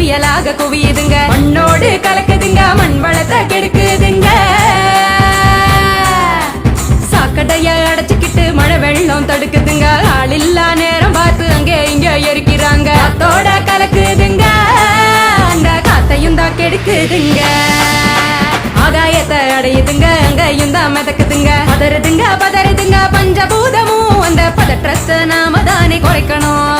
குவியலாக குவியுதுங்க. மண்ணோடு கலக்குதுங்க மண் வளத்தை கெடுக்குதுங்க. சாக்கடைய அடைச்சுக்கிட்டு மழை வெள்ளம் தடுக்குதுங்க. ஆளில்லா நேரம் பார்த்து அங்கே இங்க எரிக்கிறாங்க. காத்தோட கலக்குதுங்க. அந்த காத்தையும் தான் கெடுக்குதுங்க. ஆகாயத்தை அடையுதுங்க அங்கையும் தான் மிதக்குதுங்க. பதறுதுங்க பதறுதுங்க பஞ்சபூதமும். அந்த பதற்றத்தை நாம தானே குறைக்கணும்.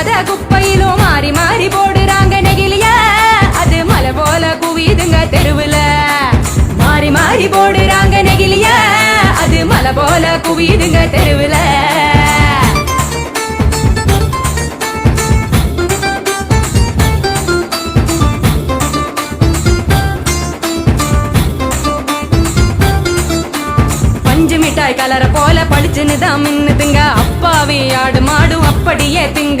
வீடுங்க தெருவில். பஞ்சு மிட்டாய் கலர போல பளிச்சுன்னு தான் மின்னுதுங்க. அப்பாவி ஆடு மாடும் அப்படியே திங்க.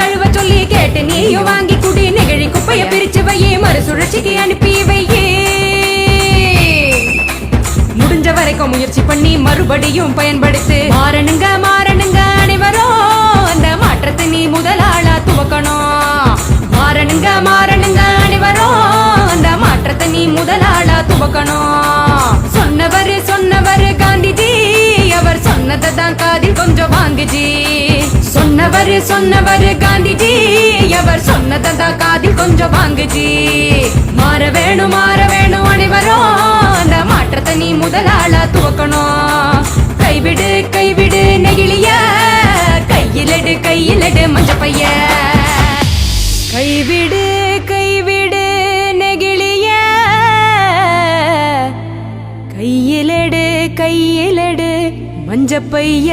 முடிஞ்ச வரைக்கும் முயற்சி பண்ணி மறுபடியும் பயன்படுத்து. மாறணுங்க மாறணுங்க அனைவரும் அந்த மாற்றத்தை நீ முதலாளா துவக்கணும். மாறணுங்க மாறணுங்க அனைவரும் அந்த மாற்றத்தை நீ முதலாளா துவக்கணும். சொன்னவர் சொன்னவர் காந்திஜி அவர் சொன்னதை தான் காதில் கொஞ்சம் வாங்குஜி. சொன்னவர் சொன்னவர் காந்திஜி அவர் சொன்னதை தான் காதில் கொஞ்சம் வாங்குஜி. மாற வேணும் மாற வேணும் அனைவரும். மாற்றத்தை நீ முதலாளா துவக்கணும். கைவிடு கைவிடு நெகிழிய. கையிலடு கையிலடு மஞ்ச பைய கைவிடு கைவிடு நெகிழிய. கையிலடு கையிலடு மஞ்ச பைய